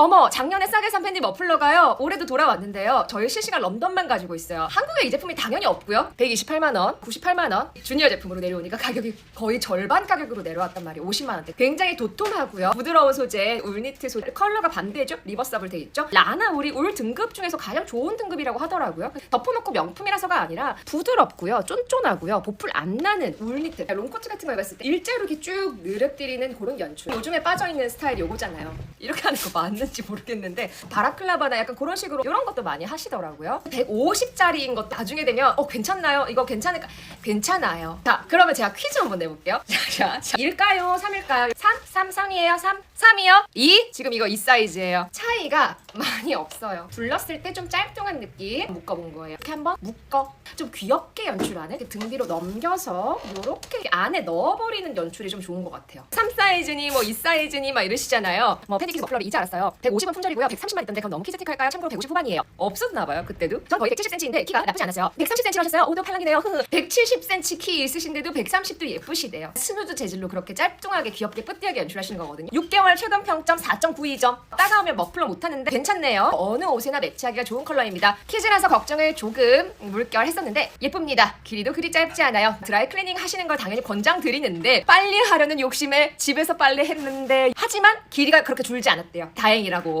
어머 작년에 싸게 산 팬티 머플러가요. 올해도 돌아왔는데요. 저희 실시간 런던만 가지고 있어요. 한국에 이 제품이 당연히 없고요. 128만 원 98만 원. 주니어 제품으로 내려오니까 가격이 거의 절반 가격으로 내려왔단 말이에요. 50만 원대. 굉장히 도톰하고요. 부드러운 소재 울니트 소재. 컬러가 반대죠? 리버서블 돼 있죠? 라나 우리 울 등급 중에서 가장 좋은 등급이라고 하더라고요. 덮어놓고 명품이라서가 아니라 부드럽고요. 쫀쫀하고요. 보풀 안 나는 울니트. 롱코트 같은 거 입었을 때 일자로 이렇게 쭉 느릅뜨리는 그런 연출. 요즘에 빠져있는 스타일이 요거잖아요. 이렇게 하는 거 맞는 지 모르겠는데 바라클라바나 약간 그런 식으로 이런 것도 많이 하시더라고요 150짜리인 것 나중에 되면 어 괜찮나요? 이거 괜찮을까? 괜찮아요 자 그러면 제가 퀴즈 한번 내볼게요 자, 자, 자 1일까요? 3일까요? 3? 3, 3이에요? 3? 3이요? 2? 지금 이거 이 사이즈예요 차이가 많이 없어요 둘렀을 때좀 짤뚱한 느낌 묶어본 거예요 이렇게 한번 묶어 좀 귀엽게 연출하는 등 뒤로 넘겨서 이렇게 안에 넣어버리는 연출이 좀 좋은 것 같아요 3 사이즈니 뭐2 사이즈니 막 이러시잖아요 뭐 팬티키즈 머플러를 이제 알았어요 150은 품절이고요. 130만 있던데 그럼 너무 키즈틱 할까요? 참고로 150 후반이에요. 없었나 봐요 그때도? 전 거의 170cm인데 키가 나쁘지 않았어요. 130cm 하셨어요? 오도 팔랑이네요. 170cm 키 있으신데도 130도 예쁘시대요. 스누드 재질로 그렇게 짤뚱하게 귀엽게 뿌띠하게 연출하시는 거거든요. 6개월 최근 평점 4.92점 따가우면 머플러 못하는데 괜찮네요. 어느 옷에나 매치하기가 좋은 컬러입니다. 키즈라서 걱정을 조금 물결 했었는데 예쁩니다. 길이도 그리 짧지 않아요. 드라이 클리닝 하시는 걸 당연히 권장 드리는데 빨리 하려는 욕심에 집에서 빨래 했는데 하지만 길이가 그렇게 줄지 않았대요. 다행 이라고